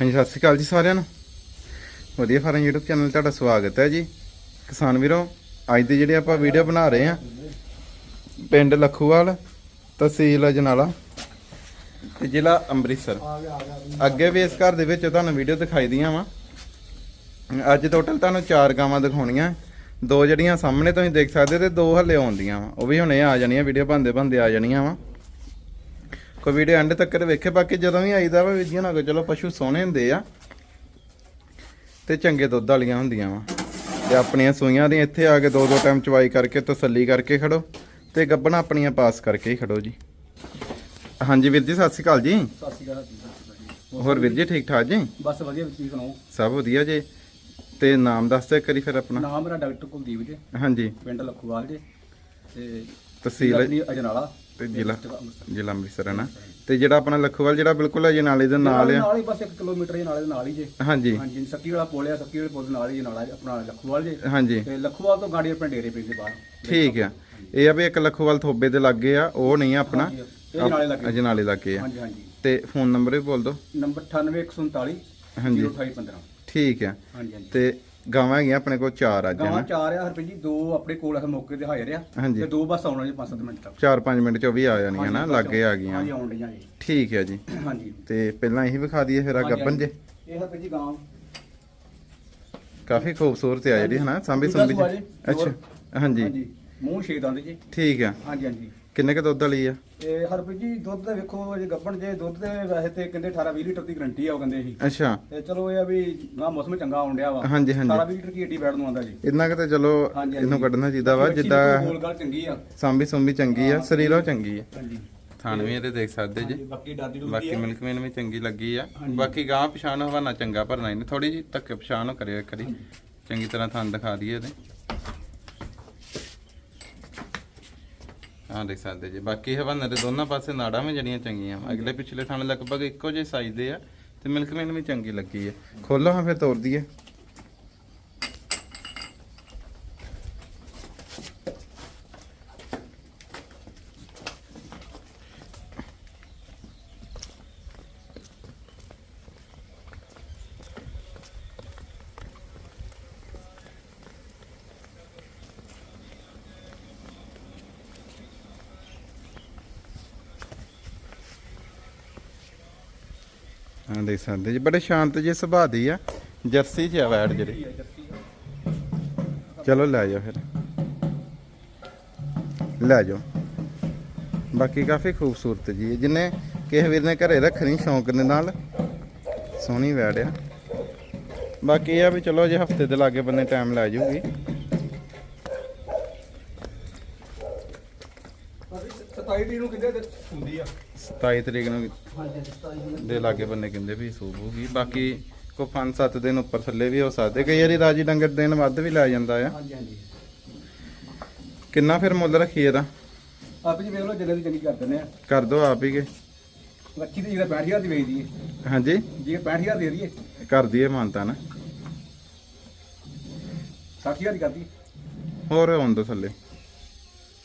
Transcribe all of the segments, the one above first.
ਹਾਂਜੀ, ਸਤਿ ਸ਼੍ਰੀ ਅਕਾਲ ਜੀ ਸਾਰਿਆਂ ਨੂੰ। ਵਧੀਆ ਫਾਰਮ YouTube ਚੈਨਲ ਤੁਹਾਡਾ ਸਵਾਗਤ ਹੈ ਜੀ। ਕਿਸਾਨ ਵੀਰੋ, ਅੱਜ ਦੀ ਜਿਹੜੀ ਆਪਾਂ ਵੀਡੀਓ ਬਣਾ ਰਹੇ ਹਾਂ, ਪਿੰਡ ਲੱਖੂਵਾਲ, ਤਹਿਸੀਲ ਅਜਨਾਲਾ ਤੇ ਜ਼ਿਲ੍ਹਾ ਅੰਮ੍ਰਿਤਸਰ। ਅੱਗੇ ਵੀ ਇਸ ਘਰ ਦੇ ਵਿੱਚ ਤੁਹਾਨੂੰ ਵੀਡੀਓ ਦਿਖਾਈ ਦੀਆਂ ਵਾ। ਅੱਜ ਟੋਟਲ ਤੁਹਾਨੂੰ ਚਾਰ ਗਾਵਾਂ ਦਿਖਾਉਣੀਆਂ। ਦੋ ਜਿਹੜੀਆਂ ਸਾਹਮਣੇ ਤੁਸੀਂ ਦੇਖ ਸਕਦੇ ਤੇ ਦੋ ਹੱਲੇ ਆਉਂਦੀਆਂ ਵਾ। ਉਹ ਵੀ ਹੁਣੇ ਆ ਜਾਣੀਆਂ ਵੀਡੀਓ ਬੰਦੇ ਬੰਦੇ ਆ ਜਾਣੀਆਂ ਵਾ। ਕੋਈ ਵੀਡੀਓ ਐਂਡ ਤੱਕ ਵੇਖੇ ਬਾਕੀ ਜਦੋਂ ਵੀ ਆਈਦਾ ਵਾ ਵੀਡੀਓ ਨਾਲ ਚਲੋ ਪਸ਼ੂ ਸੋਹਣੇ ਹੁੰਦੇ ਆ ਤੇ ਚੰਗੇ ਦੁੱਧ ਵਾਲੀਆਂ ਹੁੰਦੀਆਂ ਵਾ। ਤੇ ਆਪਣੀਆਂ ਸੂਈਆਂ ਦੀਆਂ ਇੱਥੇ ਆ ਕੇ ਦੋ ਦੋ ਟਾਈਮ ਚਵਾਈ ਕਰਕੇ ਤਸੱਲੀ ਕਰਕੇ ਖੜੋ ਤੇ ਗੱਬਣਾ ਆਪਣੀਆਂ ਪਾਸ ਕਰਕੇ ਹੀ ਖੜੋ ਜੀ। ਹਾਂਜੀ ਵੀਰ ਜੀ ਸਤਿ ਸ਼੍ਰੀ ਅਕਾਲ ਜੀ। ਸਤਿ ਸ਼੍ਰੀ ਅਕਾਲ ਜੀ। ਹੋਰ ਵੀਰ ਜੀ ਠੀਕ ਠਾਕ ਜੀ? ਬਸ ਵਧੀਆ ਤੁਸੀਂ ਸੁਣਾਓ? ਸਭ ਵਧੀਆ ਜੀ। ਤੇ ਨਾਮ ਦੱਸ ਦਿਓ ਕਰੀ ਫਿਰ ਆਪਣਾ। ਨਾਮ ਮੇਰਾ ਡਾਕਟਰ ਕੁਲਦੀਪ ਜੀ। ਹਾਂਜੀ। ਪਿੰਡ ਲੱਖੂਵਾਲ ਜੀ। ਤੇ ਤਹਿਸੀਲ ਅਜਨਾਲਾ। ਤੇ ਜ਼ਿਲ੍ਹਾ ਜ਼ਿਲ੍ਹਾ ਅੰਮ੍ਰਿਤਸਰ। ਹੈ ਨਾ। ਤੇ ਜਿਹੜਾ ਆਪਣਾ ਲੱਖੋਵਾਲ ਜਿਹੜਾ ਬਿਲਕੁਲ ਅਜੇ ਨਾਲੇ ਦੇ ਨਾਲ ਆ। ਨਾਲ ਹੀ ਬਸ 1 ਕਿਲੋਮੀਟਰ ਦੇ ਨਾਲੇ ਦੇ ਨਾਲ ਹੀ ਜੇ। ਹਾਂਜੀ। ਹਾਂਜੀ ਸੱਕੀ ਵਾਲਾ ਪੁਲ ਆ ਸੱਕੀ ਵਾਲੇ ਪੁਲ ਦੇ ਨਾਲ ਹੀ ਨਾਲਾ ਜੀ, ਆਪਣਾ ਲੱਖੂਵਾਲ ਜੀ। ਹਾਂਜੀ। ਤੇ ਲੱਖੂਵਾਲ ਤੋਂ ਗਾੜੀ ਆਪਣੇ ਡੇਰੇ ਪੈਂਦੇ ਬਾਹਰ। ਠੀਕ ਆ। ਇਹ ਆ ਵੀ ਇੱਕ ਲੱਖੋਵਾਲ ਥੋਬੇ ਦੇ ਲੱਗੇ ਆ ਉਹ ਨਹੀਂ ਆ ਆਪਣਾ। ਹਾਂਜੀ, ਇਹ ਨਾਲੇ ਲੱਗੇ। ਅਜੇ ਨਾਲੇ ਲੱਗੇ ਆ। ਹਾਂਜੀ ਹਾਂਜੀ। ਤੇ ਫੋਨ ਨੰਬਰ ਵੀ ਬੋਲ ਦਿਓ। ਨੰਬਰ 98147 ਹਾਂਜੀ। 02815 ਠੀਕ ਆ। ਹਾਂਜੀ ਹਾਂਜੀ। ਤੇ ਗਾਵਾਂ ਹੈਗੀਆਂ ਆਪਣੇ ਕੋਲ ਚਾਰ ਅੱਜ ਗਾਵਾਂ ਚਾਰ ਆ ਹਰਪੇ ਜੀ ਦੋ ਆਪਣੇ ਕੋਲ ਆ ਮੌਕੇ ਤੇ ਹਾਜ਼ਰ ਆ। ਹਾਂਜੀ। ਤੇ ਦੋ ਬਸ ਆਉਣਾ ਜੀ 5-7 ਮਿੰਟ ਤੱਕ। 4-5 ਮਿੰਟ ਚ ਉਹ ਵੀ ਆ ਜਾਣੀਆਂ ਨਾ? ਹਾਂਜੀ, ਲੱਗੇ ਆ ਗਈਆਂ। ਹਾਂਜੀ ਆਉਣ ਡਈਆਂ ਜੀ। ਠੀਕ ਹੈ ਜੀ। ਹਾਂਜੀ। ਤੇ ਪਹਿਲਾਂ ਇਹੀ ਵਿਖਾ ਦਈਏ ਫਿਰ ਆ ਹਾਂਜੀ, ਗੱਬਨ ਜੇ। ਇਹ ਹਰਪੇ ਜੀ ਗਾਂ ਕਾਫੀ ਖੂਬਸੂਰਤ ਆ ਜਿਹੜੀ ਹਨਾ ਸਾਂਭੀ ਸੂਆ ਜੀ, ਅੱਛਾ। ਹਾਂਜੀ। ਮੂੰਹ ਛੇ ਦੰਦ ਜੀ। ਠੀਕ ਆ। ਹਾਂਜੀ ਹਾਂਜੀ। ਕਿੰਨੇ ਕ ਦੁੱਧ ਵਾਲੀ ਆ? ਇਹ ਹਰਪ੍ਰੀਤ ਜੀ ਦੁੱਧ ਦਾ ਵੇਖੋ ਜੇ ਗੱਬਣ ਜੇ ਦੁੱਧ ਦੇ ਵੈਸੇ ਤੇ ਕਹਿੰਦੇ 18 20 ਲੀਟਰ ਦੀ ਗਰੰਟੀ ਆ ਉਹ ਕਹਿੰਦੇ ਸੀ ਅੱਛਾ। ਤੇ ਚਲੋ ਇਹ ਆ ਵੀ ਨਾ ਮੌਸਮ ਚੰਗਾ ਆਉਣ ਡਿਆ ਵਾ। ਹਾਂਜੀ, ਹਾਂਜੀ। 18 20 ਲੀਟਰ ਕੀ ਏਡੀ ਬੈਠ ਨੂੰ ਆਉਂਦਾ ਜੀ। ਇੰਨਾ ਕਿ ਤੇ ਚਲੋ ਹਾਂਜੀ, ਹਾਂਜੀ। ਇਹਨੂੰ ਕੱਢਣਾ ਚਾਹੀਦਾ ਵਾ ਜਿੱਦਾਂ ਬਿਲਕੁਲ ਗੋਲ ਗੱਲ ਚੰਗੀ ਆ। ਸਾਂਭੀ ਸੁੰਭੀ ਚੰਗੀ ਆ ਸਰੀਰੋਂ ਚੰਗੀ ਆ। ਹਾਂਜੀ। ਥਾਣ ਵੀ ਇਹਦੇ ਦੇਖ ਸਕਦੇ ਜੀ। ਬਾਕੀ ਦਾਦੀ ਡੂਦੀ ਬਾਕੀ ਆ। ਮਿਲਕ ਮੇਨ ਵੀ ਚੰਗੀ ਲੱਗੀ ਆ। ਬਾਕੀ ਗਾਂ ਪਛਾਣ ਹਵਾਨਾ ਚੰਗਾ ਭਰਨਾ ਇਹਨੇ ਥੋੜੀ ਜੀ ਧੱਕੇ ਪਛਾਣ ਕਰਿਓ ਇੱਕ ਵਾਰੀ। ਚੰਗੀ ਤਰ੍ਹਾਂ ਥਾਣ ਦਿਖਾ ਦਈਏ ਇਹਦੇ। ਹਾਂ, ਦੇਖ ਸਕਦੇ ਜੀ। ਬਾਕੀ ਹਵਾਨਾ ਦੇ ਦੋਨਾਂ ਪਾਸੇ ਨਾੜਾਂ ਵੀ ਜਿਹੜੀਆਂ ਚੰਗੀਆਂ ਅਗਲੇ ਪਿਛਲੇ ਥਾਣ ਲਗਭਗ ਇੱਕੋ ਜਿਹੇ ਸਾਈਜ਼ ਦੇ ਆ ਤੇ ਮਿਲਕਮੈਨ ਵੀ ਚੰਗੀ ਲੱਗੀ ਹੈ ਖੋਲੋ ਹਾਂ ਫਿਰ ਤੋੜ ਦਈਏ। ਹਾਂ ਦੇਖ ਸਕਦੇ ਜੀ। ਬੜੇ ਸ਼ਾਂਤ ਜਿਹੇ ਸੁਭਾਅ ਦੀ ਆ। ਜਰਸੀ ਚ ਆ ਵੈੜ ਜਿਹੜੀ। ਚਲੋ ਲੈ ਜਾਓ ਫਿਰ। ਲੈ ਜਾਓ। ਬਾਕੀ ਕਾਫੀ ਖੂਬਸੂਰਤ ਜੀ ਹੈ ਜਿਨੇ ਕਿਸੇ ਵੀਰ ਨੇ ਘਰੇ ਰੱਖਣੀ, ਸ਼ੌਂਕ ਦੇ ਨਾਲ। ਸੋਹਣੀ ਵੈੜ ਆ। ਬਾਕੀ ਇਹ ਆ ਵੀ ਚਲੋ ਜੇ ਹਫ਼ਤੇ ਦੇ ਲਾਗੇ ਬੰਨੇ ਟਾਈਮ ਲੈ ਜਾਊਗੀ 27 ਦੀ ਨੂੰ ਕਿੰਦੇ ਹੁੰਦੀ ਆ? 27 ਤਰੀਕ ਨੂੰ ਹਾਂਜੀ 27 ਦੇ ਲਾਗੇ ਬੰਨੇ ਕਹਿੰਦੇ ਵੀ ਸੂਬ ਹੋਊਗੀ। ਬਾਕੀ ਕੋ 5-7 ਦਿਨ ਉੱਪਰ ਥੱਲੇ ਵੀ ਹੋ ਸਕਦੇ। ਕਈ ਵਾਰੀ ਰਾਜੀ ਡੰਗਰ ਦਿਨ ਵੱਧ ਵੀ ਲੈ ਜਾਂਦਾ ਆ। ਹਾਂਜੀ ਹਾਂਜੀ। ਕਿੰਨਾ ਫਿਰ ਮੁੱਲ ਰੱਖੀ ਇਹਦਾ? ਆਪ ਜੀ ਵੇਖ ਲਓ ਜਿੰਨੇ ਦੀ ਚੰਗੀ ਕਰ ਦਿੰਦੇ ਆ। ਕਰ ਦੋ ਆਪ ਹੀ ਕੇ। ਬੱਚੀ ਦੀ ਜਿਹੜਾ 65000 ਦੀ ਵੇਚਦੀ ਹੈ ਹਾਂਜੀ? ਜੇ 65000 ਦੇ ਦਈਏ। ਕਰ ਦਈਏ ਮਾਨਤਾ ਨਾ। 60000 ਦੀ ਕਰਦੀ ਹੋਰ ਆਉਣ ਦੋ ਥੱਲੇ।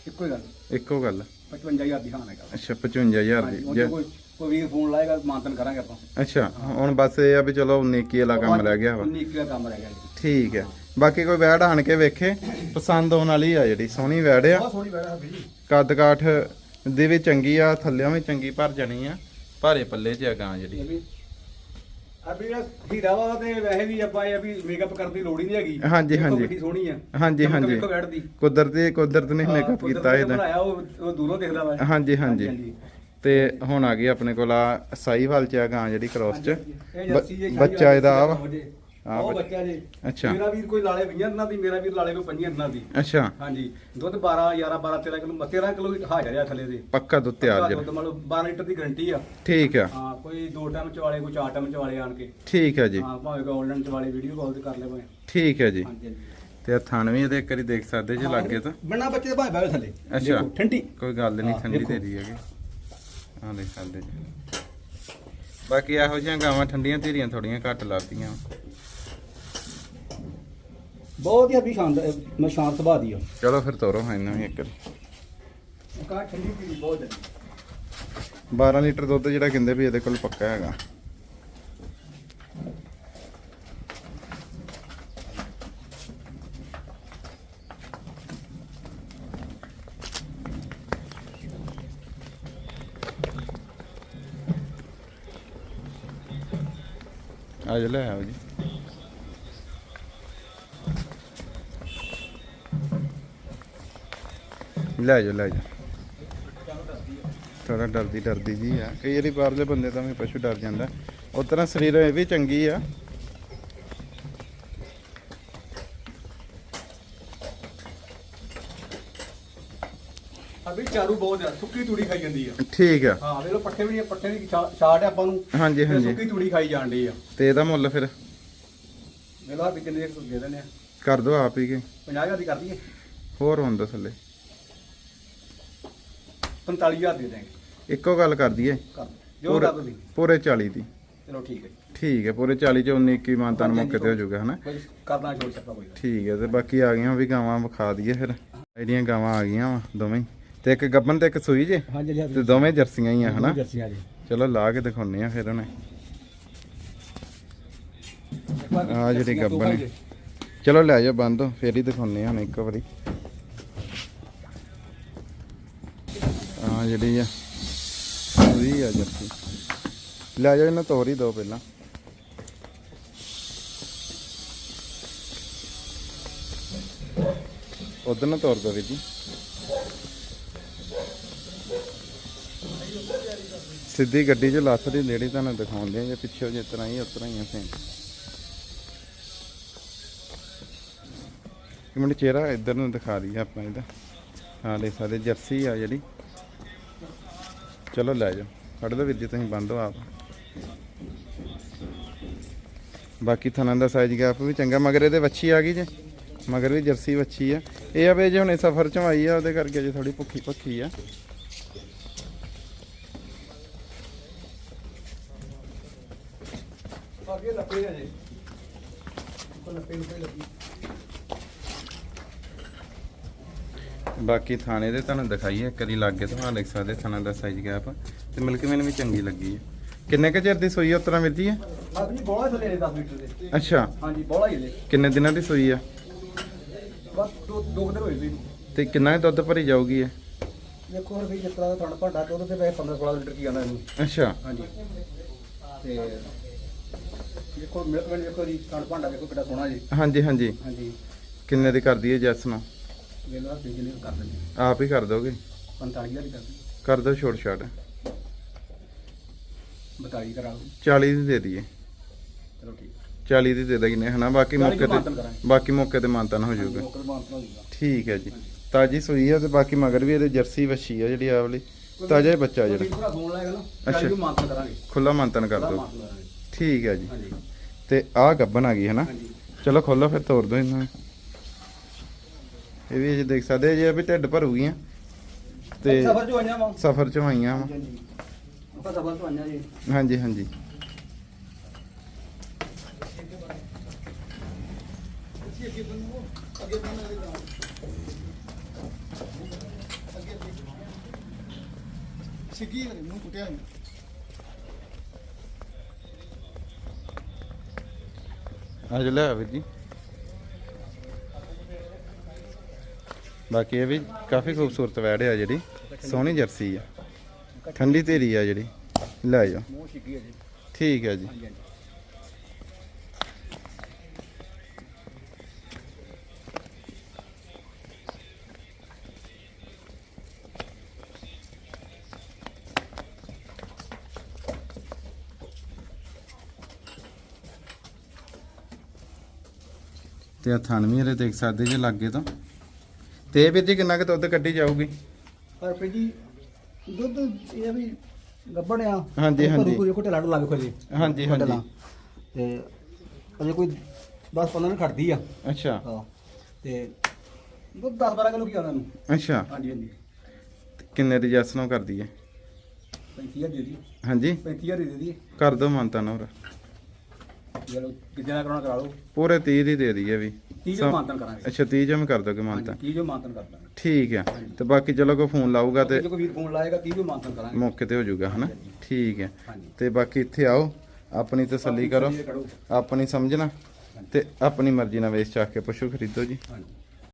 ਇੱਕੋ ਹੀ ਗੱਲ। ਇੱਕੋ ਗੱਲ। 55000 ਦੀ ਹਾਂ ਹੈਗਾ। ਅੱਛਾ 55000 ਹਾਂਜੀ ਦੀ ਜੇ- ਕੋਈ ਕੋਈ ਵੀਰ ਫੋਨ ਲਾਏਗਾ ਮਾਨਤਨ ਕਰਾਂਗੇ ਆਪਾਂ। ਅੱਛਾ ਹੁਣ ਬਸ ਇਹ ਆ ਵੀ ਚਲੋ ਨੇਕੀ ਵਾਲਾ ਕੰਮ ਰਹਿ ਗਿਆ ਵਾ। 19 ਦਾ ਕੰਮ ਰਹਿ ਗਿਆ ਜੀ। ਠੀਕ ਹੈ। ਬਾਕੀ ਕੋਈ ਵੈੜ ਆਣ ਕੇ ਵੇਖੇ ਪਸੰਦ ਆਉਣ ਵਾਲੀ ਆ ਜਿਹੜੀ ਸੋਹਣੀ ਵੈੜ ਆ। ਬਹੁਤ ਸੋਹਣੀ ਬੈਠਾ ਵੀ ਕੱਦ ਕਾਠ ਦੀ ਵੀ ਚੰਗੀ ਆ ਥੱਲਿਓਂ ਵੀ ਚੰਗੀ ਭਰ ਜਾਣੀ ਆ। ਭਾਰੇ ਪੱਲੇ 'ਚ ਆ ਗਾਂ ਜਿਹੜੀ। ਇਹ ਵੀ ਅਭੀ ਇਹ ਹੀਰਾ ਵਾ ਤੇ ਵੈਸੇ ਵੀ ਆਪਾਂ ਇਹ ਆ ਵੀ ਮੇਕਅਪ ਕਰਨ ਦੀ ਲੋੜ ਹੀ ਨਹੀਂ ਹੈਗੀ। ਹਾਂਜੀ, ਦੇਖੋ ਹਾਂਜੀ। ਕਿੰਨੀ ਸੋਹਣੀ ਆ। ਹਾਂਜੀ, ਚਮਕ ਹਾਂਜੀ। ਵੇਖੋ ਬੈਠਦੀ। ਕੁਦਰਤੀ ਕੁਦਰਤ ਨੇ ਮੇਕਅਪ ਕੀਤਾ ਨੇ ਇਹਦਾ। ਬਣਾਇਆ ਉਹ ਉਹ ਦੂਰੋਂ ਦਿਖਦਾ ਵਾ ਹਾਂਜੀ ਹਾਂਜੀ। ਤੇ ਹੁਣ ਆ ਗਈ ਆਪਣੇ ਕੋਲ ਆ ਸਾਈਵਾਲ ਚ ਆ ਗਾਂ ਜਿਹੜੀ ਕ੍ਰੋਸ ਚ। ਬ- ਬੱਚਾ ਇਹਦਾ ਆ। ਵਾ। ਆ ਉਹ ਬੱਚਾ। ਬੱਚਾ ਜੀ। ਅੱਛਾ। ਮੇਰਾ ਵੀਰ ਕੋਈ ਲਾਲੇ 20 ਦਿਨਾਂ ਦੀ ਮੇਰਾ ਵੀਰ ਲਾਲੇ ਕੋਈ 25 ਦਿਨਾਂ ਦੀ। ਅੱਛਾ। ਹਾਂਜੀ। ਦੁੱਧ 12 11 12 13 ਕਿਲੋ 13 ਕਿਲੋ ਹਾਜ਼ਰ ਆ ਥੱਲੇ ਦੇ। ਪੱਕਾ ਦੁੱਧ ਤਿਆਰ ਦੁੱਧ ਜਰ ਮੰਨ ਲਓ 12 ਲੀਟਰ ਦੀ ਗਾਰੰਟੀ ਆ। ਠੀਕ ਆ। ਹਾਂ ਕੋਈ ਦੋ ਟਾਈਮ ਚਵਾਲੇ ਕੋਈ ਚਾਰ ਟਾਈਮ ਚਵਾਲੇ ਆਣ ਕੇ। ਠੀਕ ਹੈ ਜੀ। ਹਾਂ ਭਾਵੇਂ ਕੋਈ ਆਨਲਾਈਨ ਚਵਾਲੇ ਵੀਡੀਓ ਕਾਲ ਤੇ ਕਰ ਲੈ ਭਾਵੇਂ। ਠੀਕ ਹੈ ਜੀ। ਹਾਂਜੀ ਹਾਂਜੀ। ਤੇ ਆ ਥਣ ਵੀ ਇਹਦੇ ਇੱਕ ਵਾਰੀ ਦੇਖ ਸਕਦੇ ਜੇ ਲੱਗੇ ਤਾਂ। ਬਿਨਾ ਬੱਚੇ ਦੇ ਭਾਵੇਂ ਬੈਠ ਥੱਲੇ। ਅੱਛਾ। ਦੇਖੋ, ਠੰਡੀ। ਕੋਈ ਗੱਲ ਨਹੀਂ ਹਾਂ, ਠੰਡੀ ਦੇਖੋ। ਦੇ ਦੀ ਹੈਗੀ। ਹਾਂ ਦੇਖ ਸਕਦੇ ਜੀ। ਬਾਕੀ ਇਹੋ ਜਿਹੀਆਂ ਗਾਵਾਂ ਠੰਡੀਆਂ ਧੀਰੀਆਂ ਥੋੜੀਆਂ ਘੱਟ ਲੱਗਦੀਆਂ ਬਹੁਤ ਹੀ ਵੀ ਸ਼ਾਨਦਾਰ ਮੈਂ ਸ਼ਾਂਤ ਸੁਭਾਅ ਦੀ ਆ। ਚਲੋ ਫਿਰ ਤੋਰੋ ਹਾਂ ਇਹਨਾਂ ਵੀ ਇੱਕ ਕਾ ਠੰਡੀ ਪੀਣੀ ਬਹੁਤ ਜਲਦੀ 12 ਲੀਟਰ ਦੁੱਧ ਜਿਹੜਾ ਕਹਿੰਦੇ ਵੀ ਇਹਦੇ ਕੋਲ ਪੱਕਾ ਹੈਗਾ। ਆ ਲੈ ਆਓ ਜੀ। ਲੈ ਜਾ ਲੈ ਜਾ ਥੋੜਾ ਡਰਦੀ ਡਰਦੀ ਜੀ ਆ। ਕਈ ਵਾਰੀ ਬਾਹਰਲੇ ਬੰਦੇ ਤਾਂ ਵੀ ਪਸ਼ੂ ਡਰ ਜਾਂਦਾ। ਉਸ ਤਰ੍ਹਾਂ ਸਰੀਰ ਇਹ ਵੀ ਚੰਗੀ ਆ। ਅਭੀ ਚਾਰੂ ਬਹੁਤ ਆ ਸੁੱਕੀ ਤੂੜੀ ਖਾਈ ਜਾਂਦੀ ਆ। ਠੀਕ ਆ। ਹਾਂ ਵੇਖ ਲਓ ਪੱਠੇ ਵੀ ਪੱਠੇ ਦੀ ਛਾ- ਛਾਟ ਆ ਆਪਾਂ ਨੂੰ। ਹਾਂਜੀ ਹਾਂਜੀ। ਸੁੱਕੀ ਤੂੜੀ ਖਾਈ ਡਈ ਆ। ਤੇ ਇਹਦਾ ਮੁੱਲ ਫਿਰ? ਆ ਵੀ ਕਿੰਨੇ ਕੁ ਦੇ ਦਿੰਦੇ ਆ। ਕਰ ਦੋ ਆਪ ਹੀ ਕੇ। 50000 ਦੀ ਕਰ ਦਈਏ। ਹੋਰ ਹੁਣ ਦੋ ਥੱਲੇ 45000 ਦੇ ਦੇਂਗੇ ਇੱਕੋ ਗੱਲ ਕਰ ਦਈਏ। ਕਰ। ਜੋ ਪੂਰੇ- ਕਰ ਦੋ। ਪੂਰੇ 40 ਦੀ। ਚਲੋ ਠੀਕ ਹੈ ਜੀ। ਠੀਕ ਹੈ ਪੂਰੇ 40 ਚ 19 21 ਮਾਨਤਾਨ ਮੌਕੇ ਤੇ ਹੋ ਜਾਊਗਾ ਹਨਾ? ਕੋਈ ਕਰਨਾ ਛੋੜ ਸਕਦਾ ਕੋਈ ਗੱਲ ਠੀਕ ਹੈ ਤੇ ਬਾਕੀ ਆ ਗਈਆਂ ਵੀ ਗਾਵਾਂ ਵਿਖਾ ਦਈਏ ਫਿਰ। ਜਿਹੜੀਆਂ ਗਾਵਾਂ ਆ ਗਈਆਂ ਵਾ ਦੋਵੇਂ ਹੀ। ਤੇ ਇੱਕ ਗੱਬਨ ਤੇ ਇੱਕ ਸੂਈ ਜੇ? ਹਾਂਜੀ ਤੇ ਦੋਵੇਂ ਜਰਸੀਆਂ ਹੀ ਆ ਹਨਾ? ਜਰਸੀਆਂ ਜੀ। ਚਲੋ ਲਾ ਕੇ ਦਿਖਾਉਣੇ ਆ ਫਿਰ ਉਹਨੇ। ਆ ਜਿਹੜੀ ਗੱਬਨ ਹੈ। ਚਲੋ ਲੈ ਜਾ ਬੰਦ ਫੇਰ ਹੀ ਦਿਖਾਉਣੇ ਆ ਹੁਣ ਇੱਕ ਵਾਰੀ। ਆ ਜਿਹੜੀ ਆ ਸੂਈ ਆ ਜਰਸੀ ਲੈ ਜਾ ਇਹਨਾਂ ਤੋਰ ਹੀ ਦੋ ਪਹਿਲਾਂ। ਉਧਰ ਨਾ ਤੋਰ ਦੋ ਵੀ ਜੀ। ਸਿੱਧੀ ਗੱਡੀ 'ਚ ਲੱਥ ਦੀ ਜਿਹੜੀ ਤੁਹਾਨੂੰ ਦਿਖਾਉਂਦੇ ਆ ਜੇ ਪਿੱਛੇ ਜਿਸ ਤਰ੍ਹਾਂ ਹੀ ਉਤਰਾਂ ਹੀ ਆ ਸੇਮ ਮੈਨੂੰ ਚਿਹਰਾ ਇੱਧਰ ਨੂੰ ਦਿਖਾ ਦਈਏ ਆਪਾਂ ਇਹਦਾ। ਹਾਂ ਲੈ ਸਕਦੇ, ਜਰਸੀ ਆ ਜਿਹੜੀ। ਚਲੋ ਲੈ ਜਾਓ। ਕੱਢ ਦੋ ਵੀਰ ਜੀ, ਤੁਸੀਂ ਬੰਦ ਆਪ। ਬਾਕੀ ਥਣਾਂ ਦਾ ਸਾਈਜ਼ ਗੈਪ ਵੀ ਚੰਗਾ, ਮਗਰ ਇਹਦੇ ਵੱਛੀ ਆ ਗਈ ਜੇ। ਮਗਰ ਵੀ ਜਰਸੀ ਵੱਛੀ ਆ। ਇਹ ਆ ਵੀ ਜੇ ਹੁਣੇ ਸਫ਼ਰ ਚੋਂ ਆਈ ਆ, ਉਹਦੇ ਕਰਕੇ ਜੇ ਥੋੜੀ ਭੁੱਖੀ ਭੱਖੀ ਆ। ਅੱਗੇ ਲੱਪੇ ਆ ਜੀ। ਕੋਈ ਲੱਪੇ ਨੂੰ ਲੱਗੀ ਬਾਕੀ ਥਾਣੇ ਦੇ ਤੁਹਾਨੂੰ ਦਿਖਾਈਏ ਇੱਕ ਵਾਰੀ ਲੱਗੇ ਤਾਂ ਦੇਖ ਸਕਦੇ ਥਾਣਾ ਦਾ ਸਾਈਜ਼ ਗੈਪ ਤੇ ਮਿਲਕ ਮੈਨੂੰ ਵੀ ਚੰਗੀ ਲੱਗੀ ਹੈ। ਕਿੰਨੇ ਕੁ ਚਿਰ ਦੀ ਸੂਈ ਆ ਉਤਰਾ ਮਿਲਦੀ ਹੈ? ਆਪਣੀ ਬੋਲਾ ਥੱਲੇ ਨੇ 10 ਮੀਟਰ ਦੇ। ਅੱਛਾ। ਹਾਂਜੀ ਬੋਲਾ ਹੀ ਲੈ ਕਿੰਨੇ ਦਿਨਾਂ ਦੀ ਸੂਈ ਆ? ਬਸ ਦੋ ਦੋ ਕੁ ਦਿਨ ਹੋਏ ਸੀ ਤੇ ਕਿੰਨਾ ਕੁ ਦੁੱਧ ਭਰੀ ਜਾਊਗੀ ਇਹ? ਦੇਖੋ ਹੁਣ ਵੀ ਜਿਸ ਤਰ੍ਹਾਂ ਦਾ ਤੁਹਾਡਾ ਭਾਂਡਾ ਉਹਦੇ ਤੇ ਵੈਸੇ 15 16 ਲੀਟਰ ਕੀ ਆਉਂਦਾ ਇਹਨੂੰ ਅੱਛਾ। ਹਾਂਜੀ। ਤੇ ਦੇਖੋ ਮਿਲਕ ਵੇਣ ਦੇਖੋ ਜੀ ਤੁਹਾਡਾ ਭਾਂਡਾ ਦੇਖੋ ਕਿੰਨਾ ਸੋਹਣਾ ਜੀ। ਹਾਂਜੀ ਹਾਂਜੀ। ਹਾਂਜੀ। ਕਿੰਨੇ ਦੀ ਕਰਦੀ ਹੈ ਜੈਸ ਨੂੰ ਵੇਲਾ ਤੇ ਜਿੰਨੇ ਕਰ ਦਿੰਦੇ ਆਪ ਹੀ ਕਰ ਦੋਗੇ। 45000 ਦੀ ਕਰ ਦਿੰਦੇ ਕਰ ਦੋ ਛੋਟ ਛਾਟ। 42 ਕਰਾ ਲਓ 40 ਦੀ ਦੇ ਦਈਏ। ਚਲੋ ਠੀਕ 40 ਦੀ ਦੇ ਦਾਂਗੇ ਹਨਾ? ਬਾਕੀ 40 ਮੌਕੇ ਤੇ। ਬਾਕੀ ਮੌਕੇ ਤੇ ਮਾਨਤਾਨ ਹੋ ਜਾਊਗਾ। ਠੀਕ ਹੈ ਜੀ। ਤਾਜੀ ਸੂਈ ਆ ਤੇ ਬਾਕੀ ਮਗਰ ਵੀ ਇਹਦੇ ਜਰਸੀ ਵੱਛੀ ਆ ਜਿਹੜੀ ਆ ਵਾਲੀ। ਤਾਜ਼ਾ ਹੀ ਬੱਚਾ ਜਿਹੜਾ। ਅੱਛਾ। 40 ਮਾਨਤ ਕਰਾਂਗੇ। ਖੁੱਲਾ ਮਾਨਤਾਨ ਕਰ ਦੋ। ਠੀਕ ਹੈ ਜੀ। ਤੇ ਆਹ ਗੱਬਨ ਆ ਗਈ ਹੈ ਨਾ ਹਾਂਜੀ। ਚਲੋ ਖੋਲੋ ਫਿਰ ਤੋੜ ਦੋ ਇਹਨਾਂ ਨੂੰ। ਇਹ ਵੀ ਜੇ ਦੇਖ ਸਕਦੇ ਜੇ ਵੀ ਢਿੱਡ ਭਰੂਗੀਆਂ ਤੇ ਸਫਰ ਚ ਆਈਆਂ ਵਾ। ਸਫ਼ਰ ਚੋਂ ਆਈਆਂ ਵਾਂ। ਹਾਂਜੀ ਆਪਾਂ ਸਫਰ ਚ ਆਈਆਂ ਜੀ। ਹਾਂਜੀ ਹਾਂਜੀ। ਸਿੱਗੀ ਮੂੰਹ ਕੁੱਟਿਆ ਅੱਜ ਲੈ ਆਵੇ ਜੀ। ਬਾਕੀ ਇਹ ਵੀ ਕਾਫੀ ਖੂਬਸੂਰਤ ਵੈੜ ਆ ਜਿਹੜੀ, ਸੋਹਣੀ ਜਰਸੀ ਆ। ਠੰਡੀ ਧੀਰੀ ਆ ਜਿਹੜੀ, ਲੈ ਜਾਓ ਠੀਕ ਹੈ ਜੀ। ਤੇ ਆ ਥਣ ਵੀ ਇਹਦੇ ਦੇਖ ਸਕਦੇ ਜੇ ਲੱਗੇ ਤਾਂ। ਤੇ ਵੀਰ ਜੀ ਕਿੰਨਾ ਕੁ ਦੁੱਧ ਕੱਢੀ ਜਾਊਗੀ? ਪਰ ਫਿਰ ਜੀ ਦੁੱਧ ਇਹ ਵੀ ਗੱਬੜ ਆ। ਹਾਂਜੀ, ਹਾਂਜੀ। ਕੋਈ ਕੋਈ ਲਾੜੂ ਲੱਗ ਕੋਈ ਹਾਂਜੀ ਹਾਂਜੀ। ਤੇ ਅਜੇ ਕੋਈ 10 15 ਦਿਨ ਖੜਦੀ ਆ। ਅੱਛਾ। ਹਾਂ। ਤੇ ਦੁੱਧ 10 12 ਕਿਲੋ ਕੀ ਆਉਂਦਾ ਨੂੰ? ਅੱਛਾ। ਹਾਂਜੀ ਹਾਂਜੀ। ਤੇ ਕਿੰਨੇ ਦੀ ਜੈਸ ਨੂੰ ਕਰਦੀ ਹੈ? 35000 ਦੇ ਦੀ ਹਾਂਜੀ। 35000 ਦੇ ਦੀ ਕਰ ਦੋ ਮੰਨਤਾ ਨਾ ਹੋਰ। ਚਲੋ ਕਿਤੇ ਨਾ ਕਰਾਉਣਾ ਕਰਾ ਲਓ। ਪੂਰੇ 30 ਦੀ ਦੇ ਦਈਏ ਵੀ। 30 ਜੋ ਮਾਨਤਨ ਕਰਾਂਗੇ। ਅੱਛਾ 30 ਜਮ ਕਰ ਦੋਗੇ ਮੰਨਤਾ ਹਾਂਜੀ 30 ਜੋ ਮਾਨਤਨ ਕਰ ਦਾਂਗੇ। ਠੀਕ ਆ ਤੇ ਬਾਕੀ ਚਲੋ ਕੋਈ ਫੋਨ ਲਾਊਗਾ ਤੇ ਜੇ ਕੋਈ ਵੀਰ ਫੋਨ ਲਾਏਗਾ 30 ਜੋ ਮਾਨਤਨ ਕਰਾਂਗੇ। ਮੌਕੇ ਤੇ ਹੋ ਜਾਊਗਾ ਹਨਾ? ਠੀਕ ਹੈ। ਤੇ ਬਾਕੀ ਇੱਥੇ ਆਓ ਆਪਣੀ ਤਸੱਲੀ ਕਰੋ। ਕਰੋ ਆਪਣੀ ਸਮਝਣਾ ਤੇ ਆਪਣੀ ਮਰਜ਼ੀ ਨਾਲ ਵੇਚ ਚੱਕ ਕੇ ਪਸ਼ੂ ਖਰੀਦੋ ਜੀ। ਹਾਂਜੀ।